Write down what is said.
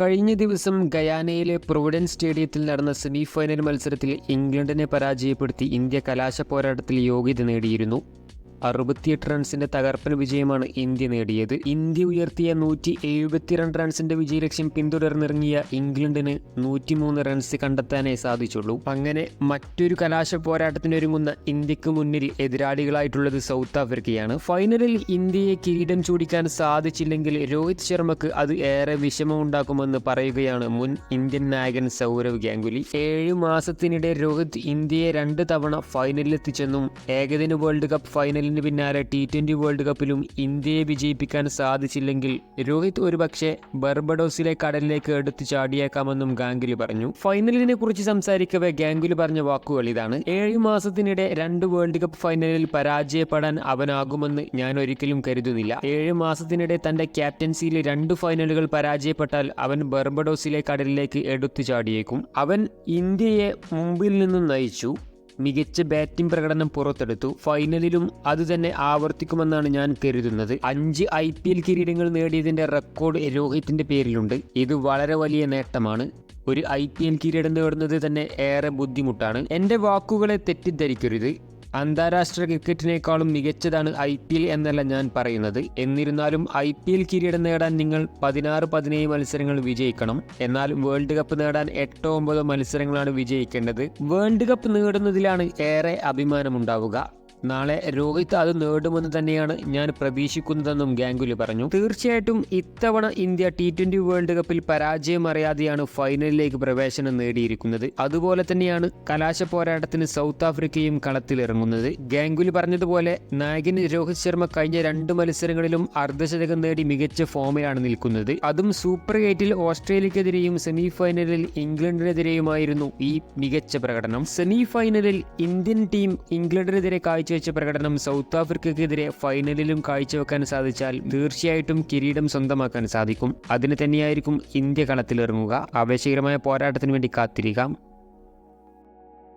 കഴിഞ്ഞ ദിവസം ഗയാനയിലെ പ്രൊവിഡൻസ് സ്റ്റേഡിയത്തിൽ നടന്ന സെമി ഫൈനൽ മത്സരത്തിൽ ഇംഗ്ലണ്ടിനെ പരാജയപ്പെടുത്തി ഇന്ത്യ കലാശ പോരാട്ടത്തിൽ യോഗ്യത നേടിയിരുന്നു. അറുപത്തിയെട്ട് റൺസിന്റെ തകർപ്പൻ വിജയമാണ് ഇന്ത്യ നേടിയത്. ഇന്ത്യ ഉയർത്തിയ നൂറ്റി എഴുപത്തിരണ്ട് റൺസിന്റെ വിജയലക്ഷ്യം പിന്തുടർന്നിറങ്ങിയ ഇംഗ്ലണ്ടിന് നൂറ്റിമൂന്ന് റൺസ് കണ്ടെത്താനേ സാധിച്ചുള്ളൂ. അങ്ങനെ മറ്റൊരു കലാശ പോരാട്ടത്തിനൊരുങ്ങുന്ന ഇന്ത്യയ്ക്ക് മുന്നിൽ എതിരാളികളായിട്ടുള്ളത് സൗത്ത് ആഫ്രിക്കയാണ്. ഫൈനലിൽ ഇന്ത്യയെ കിരീടം ചൂടിക്കാൻ സാധിച്ചില്ലെങ്കിൽ രോഹിത് ശർമ്മക്ക് അത് ഏറെ വിഷമമുണ്ടാക്കുമെന്ന് പറയുകയാണ് മുൻ ഇന്ത്യൻ നായകൻ സൗരവ് ഗാംഗുലി. ഏഴ് മാസത്തിനിടെ രോഹിത് ഇന്ത്യയെ രണ്ട് തവണ ഫൈനലിലെത്തിച്ചെന്നും ഏകദിന വേൾഡ് കപ്പ് ഫൈനലിന് പിന്നാലെ ടി ട്വന്റി വേൾഡ് കപ്പിലും ഇന്ത്യയെ വിജയിപ്പിക്കാൻ സാധിച്ചില്ലെങ്കിൽ രോഹിത് ഒരുപക്ഷെ ബർബഡോസിലെ കടലിലേക്ക് എടുത്തു ചാടിയേക്കാമെന്നും ഗാംഗുലി പറഞ്ഞു. ഫൈനലിനെ കുറിച്ച് സംസാരിക്കവേ ഗാംഗുലി പറഞ്ഞ വാക്കുകൾ ഇതാണ്. ഏഴ് മാസത്തിനിടെ രണ്ട് വേൾഡ് കപ്പ് ഫൈനലിൽ പരാജയപ്പെടാൻ അവനാകുമെന്ന് ഞാൻ ഒരിക്കലും കരുതുന്നില്ല. ഏഴ് മാസത്തിനിടെ തന്റെ ക്യാപ്റ്റൻസിയിൽ രണ്ട് ഫൈനലുകൾ പരാജയപ്പെട്ടാൽ അവൻ ബർബഡോസിലെ കടലിലേക്ക് എടുത്തു ചാടിയേക്കും. അവൻ ഇന്ത്യയെ മുമ്പിൽ നിന്നും നയിച്ചു. മികച്ച ബാറ്റിംഗ് പ്രകടനം പുറത്തെടുത്തു. ഫൈനലിലും അത് തന്നെ ആവർത്തിക്കുമെന്നാണ് ഞാൻ കരുതുന്നത്. അഞ്ച് ഐ പി എൽ കിരീടങ്ങൾ നേടിയതിന്റെ റെക്കോർഡ് രോഹിത്തിന്റെ പേരിലുണ്ട്. ഇത് വളരെ വലിയ നേട്ടമാണ്. ഒരു ഐ പി എൽ കിരീടം നേടുന്നത് തന്നെ ഏറെ ബുദ്ധിമുട്ടാണ്. എന്റെ വാക്കുകളെ തെറ്റിദ്ധരിക്കരുത്. അന്താരാഷ്ട്ര ക്രിക്കറ്റിനേക്കാളും മികച്ചതാണ് ഐ പി എൽ എന്നല്ല ഞാൻ പറയുന്നത്. എന്നിരുന്നാലും ഐ പി എൽ കിരീടം നേടാൻ നിങ്ങൾ പതിനാറ് പതിനേഴ് മത്സരങ്ങൾ വിജയിക്കണം. എന്നാൽ വേൾഡ് കപ്പ് നേടാൻ എട്ടോ ഒമ്പതോ മത്സരങ്ങളാണ് വിജയിക്കേണ്ടത്. വേൾഡ് കപ്പ് നേടുന്നതിലാണ് ഏറെ അഭിമാനമുണ്ടാവുക. നാളെ രോഹിത് അത് നേടുമെന്ന് തന്നെയാണ് ഞാൻ പ്രതീക്ഷിക്കുന്നതെന്നും ഗാംഗുലി പറഞ്ഞു. തീർച്ചയായിട്ടും ഇത്തവണ ഇന്ത്യ ടി ട്വന്റി വേൾഡ് കപ്പിൽ പരാജയം അറിയാതെയാണ് ഫൈനലിലേക്ക് പ്രവേശനം നേടിയിരിക്കുന്നത്. അതുപോലെ തന്നെയാണ് കലാശ പോരാട്ടത്തിന് സൗത്ത് ആഫ്രിക്കയും കളത്തിലിറങ്ങുന്നത് ഗാംഗുലി പറഞ്ഞതുപോലെ നായകൻ രോഹിത് ശർമ്മ കഴിഞ്ഞ രണ്ട് മത്സരങ്ങളിലും അർദ്ധശതകം നേടി മികച്ച ഫോമിലാണ് നിൽക്കുന്നത്. അതും സൂപ്പർ എയ്റ്റിൽ ഓസ്ട്രേലിയക്കെതിരെയും സെമി ഫൈനലിൽ ഇംഗ്ലണ്ടിനെതിരെയുമായിരുന്നു ഈ മികച്ച പ്രകടനം. സെമി ഫൈനലിൽ ഇന്ത്യൻ ടീം ഇംഗ്ലണ്ടിനെതിരെ കാഴ്ചവെച്ച പ്രകടനം സൗത്ത് ആഫ്രിക്കയ്ക്കെതിരെ ഫൈനലിലും കാഴ്ചവെക്കാൻ സാധിച്ചാൽ തീർച്ചയായിട്ടും കിരീടം സ്വന്തമാക്കാൻ സാധിക്കും. അതിന് തന്നെയായിരിക്കും ഇന്ത്യ കളത്തിലിറങ്ങുക. ആവേശകരമായ പോരാട്ടത്തിന് വേണ്ടി കാത്തിരിക്കാം.